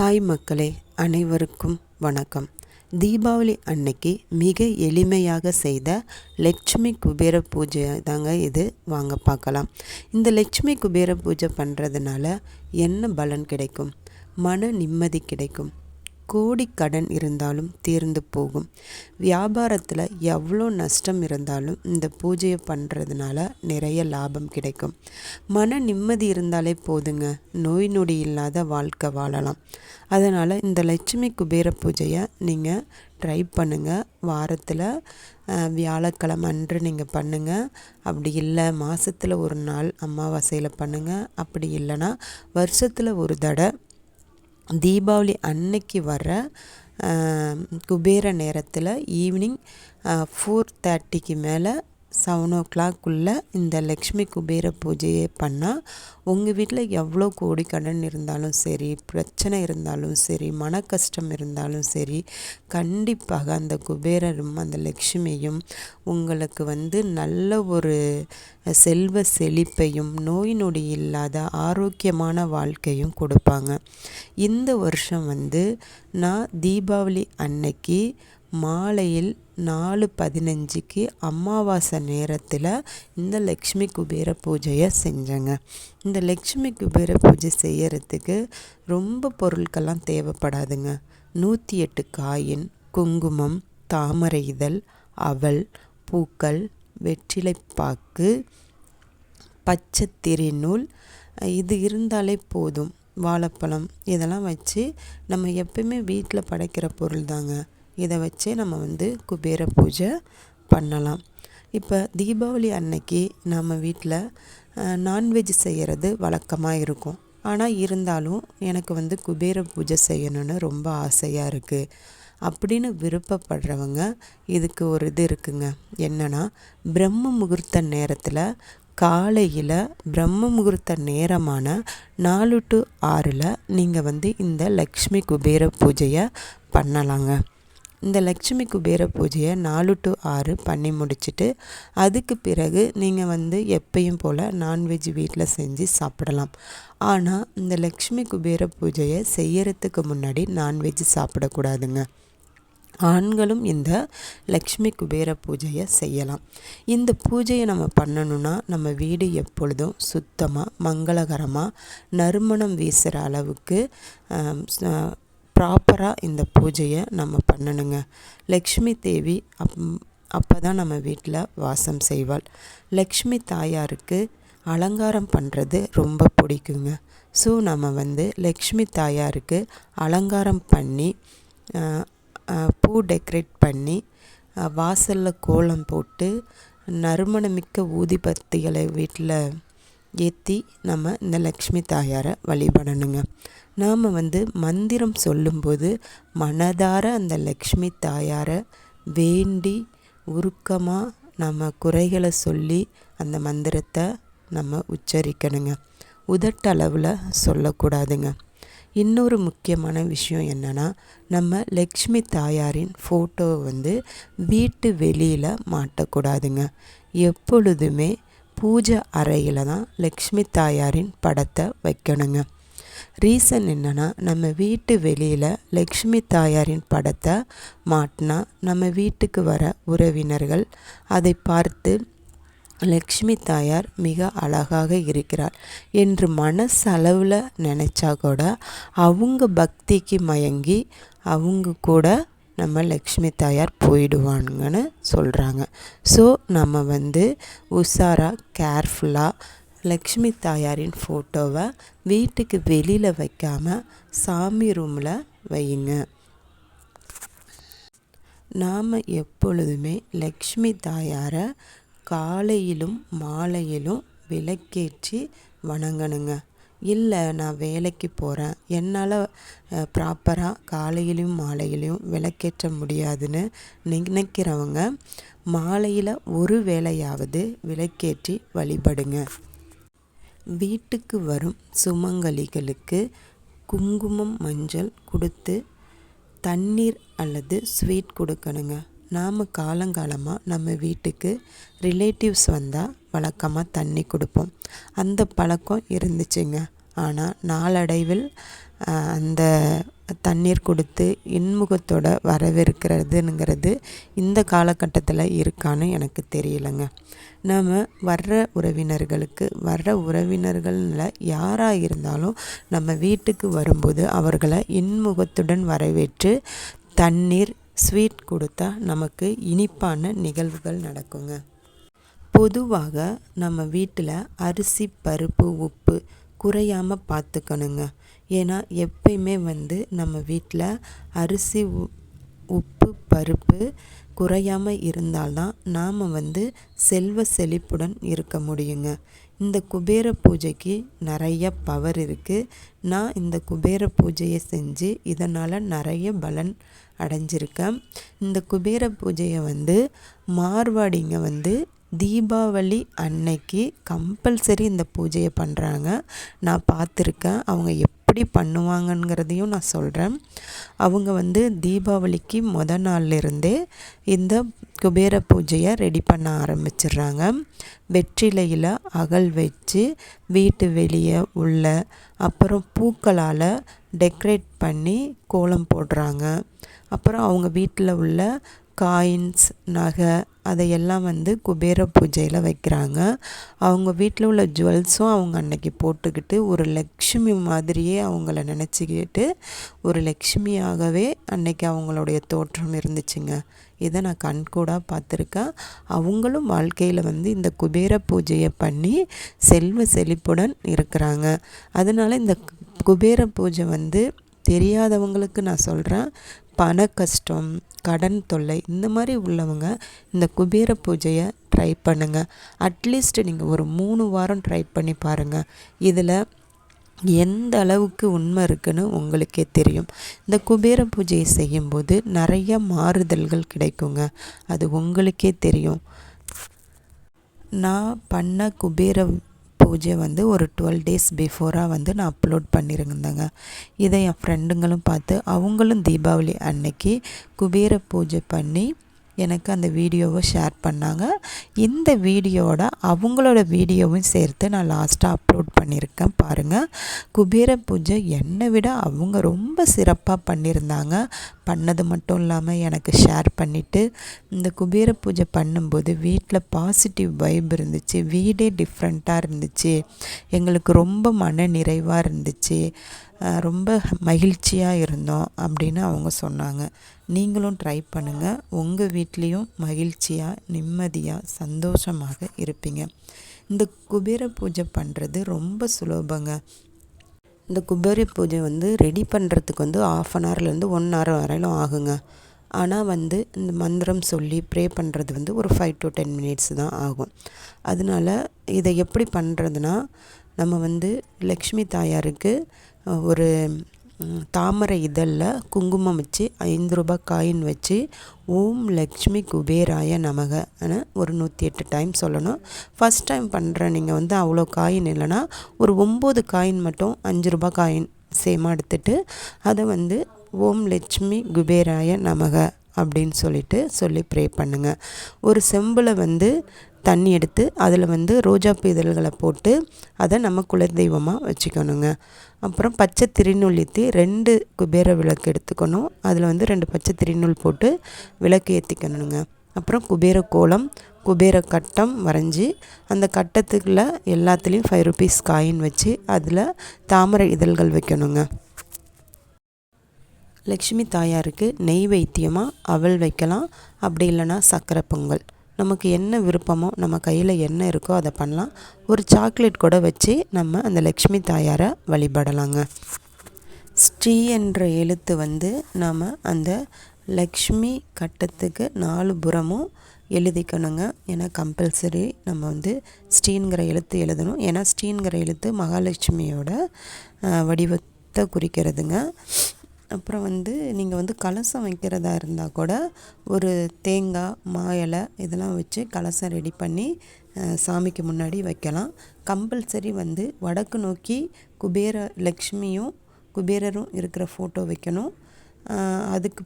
Hi மக்களே அனைவருக்கும் வணக்கம். தீபாவளி அன்னைக்கு மிக எளிமையாக செய்த லட்சுமி குபேர பூஜை தாங்க இது. வாங்க பார்க்கலாம். இந்த லட்சுமி குபேர பூஜை பண்ணுறதுனால என்ன பலன் கிடைக்கும்? மன நிம்மதி கிடைக்கும். கோடி கடன் இருந்தாலும் தீர்ந்து போகும். வியாபாரத்தில் எவ்வளோ நஷ்டம் இருந்தாலும் இந்த பூஜையை பண்ணுறதுனால நிறைய லாபம் கிடைக்கும். மன நிம்மதி இருந்தாலே போதுங்க. நோய் நொடி இல்லாத வாழ்க்கை வாழலாம். அதனால் இந்த லட்சுமி குபேர பூஜையை நீங்கள் ட்ரை பண்ணுங்கள் வாரத்தில் வியாழக்கிழமை அன்று நீங்கள் பண்ணுங்கள் அப்படி இல்லை மாதத்தில் ஒரு நாள் அமாவாசையில் பண்ணுங்கள் அப்படி இல்லைன்னா வருஷத்தில் ஒரு தடவை தீபாவளி அன்னைக்கு வர குபேர நேரத்தில் ஈவினிங் ஃபோர் தேர்ட்டிக்கு மேலே செவன் ஓ கிளாக்குள்ளே இந்த லக்ஷ்மி குபேர பூஜையை பண்ணால் உங்கள் வீட்டில் எவ்வளோ கோடி கடன் இருந்தாலும் சரி பிரச்சனை இருந்தாலும் சரி மன கஷ்டம் இருந்தாலும் சரி கண்டிப்பாக அந்த குபேரரும் அந்த லக்ஷ்மியும் உங்களுக்கு வந்து நல்ல ஒரு செல்வ செழிப்பையும் நோய் நொடி இல்லாத ஆரோக்கியமான வாழ்க்கையும் கொடுப்பாங்க. இந்த வருஷம் வந்து நான் தீபாவளி அன்னைக்கு மாலையில் நாலு பதினஞ்சுக்கு அமாவாசை நேரத்தில் இந்த லக்ஷ்மி குபேர பூஜையை செஞ்சேங்க. இந்த லக்ஷ்மி குபேர பூஜை செய்யறதுக்கு ரொம்ப பொருட்கள்லாம் தேவைப்படாதுங்க. நூற்றி எட்டு காயின் குங்குமம் தாமரை இதழ் அவல் பூக்கள் வெற்றிலைப்பாக்கு பச்சை திருநூல் இது இருந்தாலே போதும். வாழைப்பழம் இதெல்லாம் வச்சு நம்ம எப்பயுமே வீட்டில் படைக்கிற பொருள் தாங்க இதை வச்சே நம்ம வந்து குபேர பூஜை பண்ணலாம். இப்போ தீபாவளி அன்னைக்கு நம்ம வீட்டில் நான்வெஜ் செய்கிறது வழக்கமாக இருக்கும். ஆனால் இருந்தாலும் எனக்கு வந்து குபேர பூஜை செய்யணும்னு ரொம்ப ஆசையாக இருக்குது அப்படின்னு விருப்பப்படுறவங்க இதுக்கு ஒரு இது இருக்குங்க. என்னென்னா பிரம்ம முகூர்த்த நேரத்தில் காலையில் பிரம்ம முகூர்த்த நேரமான நாலு டு ஆறில் நீங்கள் வந்து இந்த லக்ஷ்மி குபேர பூஜையை பண்ணலாங்க. இந்த லக்ஷ்மி குபேர பூஜையை நாலு டு ஆறு பண்ணி முடிச்சுட்டு அதுக்கு பிறகு நீங்கள் வந்து எப்பயும் போல் நான்வெஜ் வீட்டில் செஞ்சு சாப்பிடலாம். ஆனால் இந்த லக்ஷ்மி குபேர பூஜையை செய்யறதுக்கு முன்னாடி நான்வெஜ் சாப்பிடக்கூடாதுங்க. ஆண்களும் இந்த லக்ஷ்மி குபேர பூஜையை செய்யலாம். இந்த பூஜையை நம்ம பண்ணணுன்னா நம்ம வீடு எப்பொழுதும் சுத்தமாக மங்களகரமாக நறுமணம் வீசுகிற அளவுக்கு ப்ராப்பராக இந்த பூஜையை நம்ம பண்ணணுங்க. லக்ஷ்மி தேவி அப் அப்போ தான் நம்ம வீட்டில் வாசம் செய்வாள். லக்ஷ்மி தாயாருக்கு அலங்காரம் பண்ணுறது ரொம்ப பிடிக்குங்க. ஸோ நம்ம வந்து லக்ஷ்மி தாயாருக்கு அலங்காரம் பண்ணி பூ டெக்கரேட் பண்ணி வாசலில் கோலம் போட்டு நறுமணமிக்க ஊதிபத்திகளை வீட்டில் ஏற்றி நம்ம இந்த லக்ஷ்மி தாயாரை வழிபடணுங்க. நாம் வந்து மந்திரம் சொல்லும்போது மனதார அந்த லக்ஷ்மி தாயாரை வேண்டி உருக்கமாக நம்ம குறைகளை சொல்லி அந்த மந்திரத்தை நம்ம உச்சரிக்கணுங்க. உதட்டளவில் சொல்லக்கூடாதுங்க. இன்னொரு முக்கியமான விஷயம் என்னென்னா நம்ம லக்ஷ்மி தாயாரின் ஃபோட்டோ வந்து வீட்டு வெளியில் மாட்டக்கூடாதுங்க. எப்பொழுதுமே பூஜை அறையில் தான் லக்ஷ்மி தாயாரின் படத்தை வைக்கணுங்க. ரீசன் என்னென்னா நம்ம வீட்டு வெளியில் லக்ஷ்மி தாயாரின் படத்தை மாட்டினா நம்ம வீட்டுக்கு வர உறவினர்கள் அதை பார்த்து லக்ஷ்மி தாயார் மிக அழகாக இருக்கிறார் என்று மனசளவில் நினச்சா கூட அவங்க பக்திக்கு மயங்கி அவங்க கூட நம்ம லக்ஷ்மி தாயார் போயிடுவானுங்கன்னு சொல்கிறாங்க ஸோ நம்ம வந்து உஷாராக கேர்ஃபுல்லாக லக்ஷ்மி தாயாரின் ஃபோட்டோவை வீட்டுக்கு வெளியில் வைக்காமல் சாமி ரூமில் வையுங்க. நாம் எப்பொழுதுமே லக்ஷ்மி தாயாரை காலையிலும் மாலையிலும் விளக்கேற்றி வணங்கணுங்க. இல்லை நான் வேலைக்கு போகிறேன் என்னால் ப்ராப்பராக காலையிலையும் மாலையிலையும் விளக்கேற்ற முடியாதுன்னு நினைக்கிறவங்க மாலையில் ஒரு வேலையாவது விளக்கேற்றி வழிபடுங்க. வீட்டுக்கு வரும் சுமங்கலிகளுக்கு குங்குமம் மஞ்சள் கொடுத்து தண்ணீர் அல்லது ஸ்வீட் கொடுக்கணுங்க. நாம் காலங்காலமாக நம்ம வீட்டுக்கு ரிலேட்டிவ்ஸ் வந்தால் வழக்கமாக தண்ணி கொடுப்போம். அந்த பழக்கம் இருந்துச்சுங்க. ஆனால் நாளடைவில் அந்த தண்ணீர் கொடுத்து இன்முகத்தோட வரவேற்கிறதுங்கிறது இந்த காலகட்டத்தில் இருக்கான்னு எனக்கு தெரியலைங்க. நம்ம வர்ற உறவினர்களுக்கு வர்ற உறவினர்கள்ல யாராக இருந்தாலும் நம்ம வீட்டுக்கு வரும்போது அவர்களை இன்முகத்துடன் வரவேற்று தண்ணீர் ஸ்வீட் கொடுத்தா நமக்கு இனிப்பான நிகழ்வுகள் நடக்குங்க. பொதுவாக நம்ம வீட்டில் அரிசி பருப்பு உப்பு குறையாமல் பார்த்துக்கணுங்க ஏன்னா எப்பயுமே வந்து நம்ம வீட்டில் அரிசி உப்பு பருப்பு குறையாமல் இருந்தால்தான் நாம் வந்து செல்வ செழிப்புடன் இருக்க முடியுங்க. இந்த குபேர பூஜைக்கு நிறைய பவர் இருக்குது நான் இந்த குபேர பூஜையை செஞ்சு இதனால் நிறைய பலன் அடைஞ்சிருக்கேன். இந்த குபேர பூஜையை வந்து மார்வாடிங்க வந்து தீபாவளி அன்னைக்கு கம்பல்சரி இந்த பூஜையை பண்ணுறாங்க நான் பார்த்துருக்கேன். அவங்க எப்படி பண்ணுவாங்கங்கிறதையும் நான் சொல்கிறேன் அவங்க வந்து தீபாவளிக்கு முத நாள்லேருந்தே இந்த குபேர பூஜையை ரெடி பண்ண ஆரம்பிச்சிடுறாங்க. வெற்றிலையில் அகல் வச்சு வீட்டு வெளியே உள்ள அப்புறம் பூக்களால் டெக்கரேட் பண்ணி கோலம் போடுறாங்க. அப்புறம் அவங்க வீட்டில் உள்ள காயின்ஸ் நகை அதையெல்லாம் வந்து குபேர பூஜையில் வைக்கிறாங்க. அவங்க வீட்டில் உள்ள ஜுவல்ஸும் அவங்க அன்னைக்கு போட்டுக்கிட்டு ஒரு லக்ஷ்மி மாதிரியே அவங்கள நினச்சிக்கிட்டு ஒரு லக்ஷ்மியாகவே அன்னைக்கு அவங்களுடைய தோற்றம் இருந்துச்சுங்க. இதை நான் கண்கூடாக பார்த்துருக்கேன். அவங்களும் வாழ்க்கையில் வந்து இந்த குபேர பூஜையை பண்ணி செல்வ செழிப்புடன் இருக்கிறாங்க. அதனால் இந்த குபேர பூஜை வந்து தெரியாதவங்களுக்கு நான் சொல்கிறேன் பண கஷ்டம் கடன் தொல்லை இந்த மாதிரி உள்ளவங்க இந்த குபேர பூஜையை ட்ரை பண்ணுங்கள் அட்லீஸ்ட் நீங்கள் ஒரு மூணு வாரம் ட்ரை பண்ணி பாருங்கள் இதில் எந்த அளவுக்கு உண்மை இருக்குன்னு உங்களுக்கே தெரியும். இந்த குபேர பூஜையை செய்யும்போது நிறைய மாறுதல்கள் கிடைக்குங்க. அது உங்களுக்கே தெரியும். நான் பண்ண குபேர பூஜை வந்து ஒரு டுவெல் டேஸ் பிஃபோராக வந்து நான் அப்லோட் பண்ணியிருந்தேங்க இதை என் ஃப்ரெண்டுங்களும் பார்த்து அவங்களும் தீபாவளி அன்னைக்கு குபேர பூஜை பண்ணி எனக்கு அந்த வீடியோவை ஷேர் பண்ணாங்க. இந்த வீடியோட அவங்களோட வீடியோவும் சேர்த்து நான் லாஸ்ட்டாக அப்லோட் பண்ணியிருக்கேன் பாருங்கள் குபேர பூஜை என்னை விட அவங்க ரொம்ப சிறப்பாக பண்ணியிருந்தாங்க. பண்ணது மட்டும் இல்லாமல் எனக்கு ஷேர் பண்ணிவிட்டு இந்த குபேர பூஜை பண்ணும்போது வீட்டில் பாசிட்டிவ் வைப் இருந்துச்சு வீடே டிஃப்ரெண்ட்டாக இருந்துச்சு எங்களுக்கு ரொம்ப மன நிறைவாக இருந்துச்சு ரொம்ப மகிழ்ச்சியாக இருந்தோம் அப்படின்னு அவங்க சொன்னாங்க. நீங்களும் ட்ரை பண்ணுங்கள் உங்கள் வீட்லேயும் மகிழ்ச்சியாக நிம்மதியாக சந்தோஷமாக இருப்பீங்க. இந்த குபேர பூஜை பண்ணுறது ரொம்ப சுலபங்க. இந்த குபேர பூஜை வந்து ரெடி பண்ணுறதுக்கு வந்து ஆஃப் அன் ஹவர்லேருந்து ஒன் ஹவர் வரையிலும் ஆகுங்க. ஆனால் வந்து இந்த மந்திரம் சொல்லி ப்ரே பண்ணுறது வந்து ஒரு ஃபைவ் டு டென் மினிட்ஸ் தான் ஆகும். அதனால் இதை எப்படி பண்ணுறதுனா நம்ம வந்து லக்ஷ்மி தாயாருக்கு ஒரு தாமரை இதழில் குங்குமம் வச்சு ஐந்து ரூபாய் காயின் வச்சு ஓம் லக்ஷ்மி குபேராய நமகன்னு ஒரு நூற்றி எட்டு டைம் சொல்லணும். ஃபஸ்ட் டைம் பண்ணுற நீங்கள் வந்து அவ்வளோ காயின் இல்லைன்னா ஒரு ஒம்பது காயின் மட்டும் அஞ்சு ரூபாய் காயின் சேமாக எடுத்துட்டு அதை வந்து ஓம் லட்சுமி குபேராய நமக அப்படின்னு சொல்லிட்டு சொல்லி ப்ரே பண்ணுங்கள் ஒரு செம்பில் வந்து தண்ணி எடுத்து அதில் வந்து ரோஜாப்பூ இதழ்களை போட்டு அதை நம்ம குலதெய்வமாக வச்சுக்கணுங்க. அப்புறம் பச்சை திருநூல் ஏற்றி ரெண்டு குபேர விளக்கு எடுத்துக்கணும். அதில் வந்து ரெண்டு பச்சை திருநூல் போட்டு விளக்கு ஏற்றிக்கணுங்க அப்புறம் குபேர கோலம் குபேர கட்டம் வரைஞ்சி அந்த கட்டத்துக்குள்ள எல்லாத்துலேயும் ஃபைவ் ருபீஸ் காயின் வச்சு அதில் தாமரை இதழ்கள் வைக்கணுங்க. லக்ஷ்மி தாயாருக்கு நெய் வைத்தியமாக அவள் வைக்கலாம். அப்படி இல்லைன்னா சக்கரை பொங்கல். நமக்கு என்ன விருப்பமோ நம்ம கையில் என்ன இருக்கோ அதை பண்ணலாம். ஒரு சாக்லேட் கூட வச்சு நம்ம அந்த லக்ஷ்மி தாயாரை வழிபடலாங்க. ஸ்ரீ என்ற எழுத்து வந்து நாம் அந்த லக்ஷ்மி கட்டத்துக்கு நாலு புறமும் எழுதிக்கணுங்க. ஏன்னா கம்பல்சரி நம்ம வந்து ஸ்ரீங்கிற எழுத்து எழுதணும். ஏன்னா ஸ்ரீங்கிற எழுத்து மகாலட்சுமியோட வடிவத்தை குறிக்கிறதுங்க. அப்புறம் வந்து நீங்கள் வந்து கலசம் வைக்கிறதா இருந்தால் கூட ஒரு தேங்காய் மா இலை இதெல்லாம் வச்சு கலசம் ரெடி பண்ணி சாமிக்கு முன்னாடி வைக்கலாம். கம்பல்சரி வந்து வடக்கு நோக்கி குபேர லக்ஷ்மியும் குபேரரும் இருக்கிற ஃபோட்டோ வைக்கணும். அதுக்கு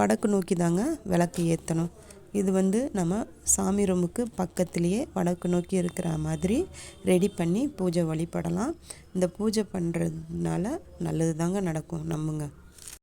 வடக்கு நோக்கி தாங்க விளக்கு ஏற்றணும் இது வந்து நம்ம சாமி ரூமுக்கு பக்கத்துலேயே வடக்கு நோக்கி இருக்கிற மாதிரி ரெடி பண்ணி பூஜை வழிபடலாம். இந்த பூஜை பண்ணுறதுனால நல்லது தாங்க நடக்கும் நம்புங்க.